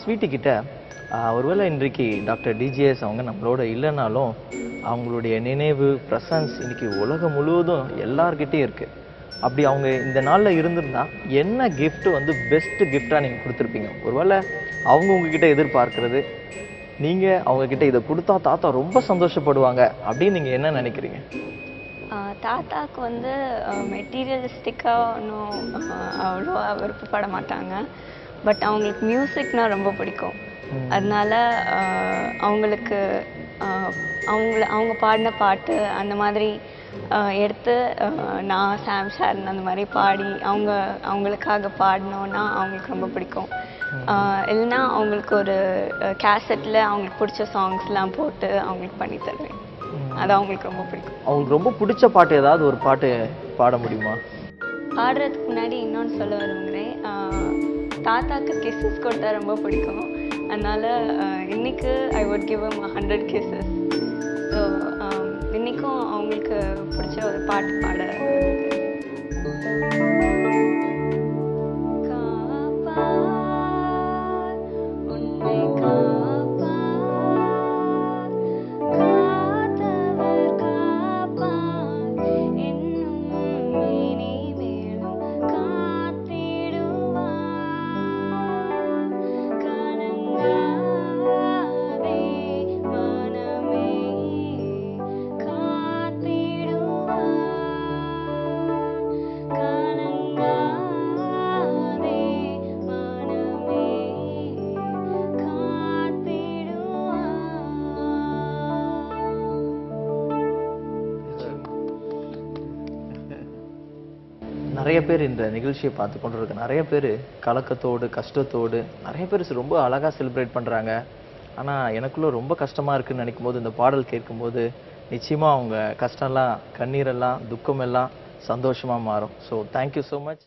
Sweetie கிட்ட ஒருவேளை இன்றைக்கு டாக்டர் டிஜிஎஸ் அவங்க நம்மளோட இல்லைனாலும் அவங்களுடைய நினைவு ப்ரெசன்ஸ் இன்றைக்கி உலகம் முழுவதும் எல்லார்கிட்டயும் இருக்குது அப்படி அவங்க இந்த நாளில் இருந்திருந்தா என்ன கிஃப்ட்டு வந்து பெஸ்ட்டு கிஃப்டாக நீங்கள் கொடுத்துருப்பீங்க? ஒருவேளை அவங்க உங்ககிட்ட எதிர்பார்க்கறது நீங்கள் அவங்கக்கிட்ட இதை கொடுத்தா தாத்தா ரொம்ப சந்தோஷப்படுவாங்க அப்படின்னு நீங்கள் என்ன நினைக்கிறீங்க? தாத்தாவுக்கு வந்து மெட்டீரியலிஸ்டிக்காக ஒன்றும் அவ்வளோ விருப்பப்பட மாட்டாங்க. பட் அவங்களுக்கு மியூசிக்னா ரொம்ப பிடிக்கும். அதனால அவங்களுக்கு அவங்கள அவங்க பாடின பாட்டு அந்த மாதிரி எடுத்து நான் சாம் ஷாரன் அந்த மாதிரி பாடி அவங்க அவங்களுக்காக பாடினோன்னா அவங்களுக்கு ரொம்ப பிடிக்கும். இல்லைன்னா அவங்களுக்கு ஒரு கேசட்டில் அவங்களுக்கு பிடிச்ச சாங்ஸ்லாம் போட்டு அவங்களுக்கு பண்ணி தருவேன். அது அவங்களுக்கு ரொம்ப பிடிக்கும். அவங்களுக்கு ரொம்ப பிடிச்ச பாட்டு ஏதாவது ஒரு பாட்டு பாட முடியுமா? பாடுறதுக்கு முன்னாடி இன்னொன்று சொல்ல விரும்புகிறேன் தாத்தாக்கு கிஸ்ஸஸ் கொடுத்தா ரொம்ப பிடிக்கும். அதனால் இன்னைக்கு I would give am hundred kisses so இன்னைக்கும் அவங்களுக்கு பிடிச்ச ஒரு பாட்டு பாட நிறைய பேர் இந்த நிகழ்ச்சியை பார்த்து கொண்டு இருக்க நிறைய பேர் கலக்கத்தோடு கஷ்டத்தோடு நிறைய பேர் ரொம்ப அழகாக செலிப்ரேட் பண்ணுறாங்க ஆனால் எனக்குள்ளே ரொம்ப கஷ்டமாக இருக்குன்னு நினைக்கும் போது இந்த பாடல் கேட்கும்போது நிச்சயமாக அவங்க கஷ்டம்லாம் கண்ணீரெல்லாம் துக்கமெல்லாம் சந்தோஷமாக மாறும். So thank you so much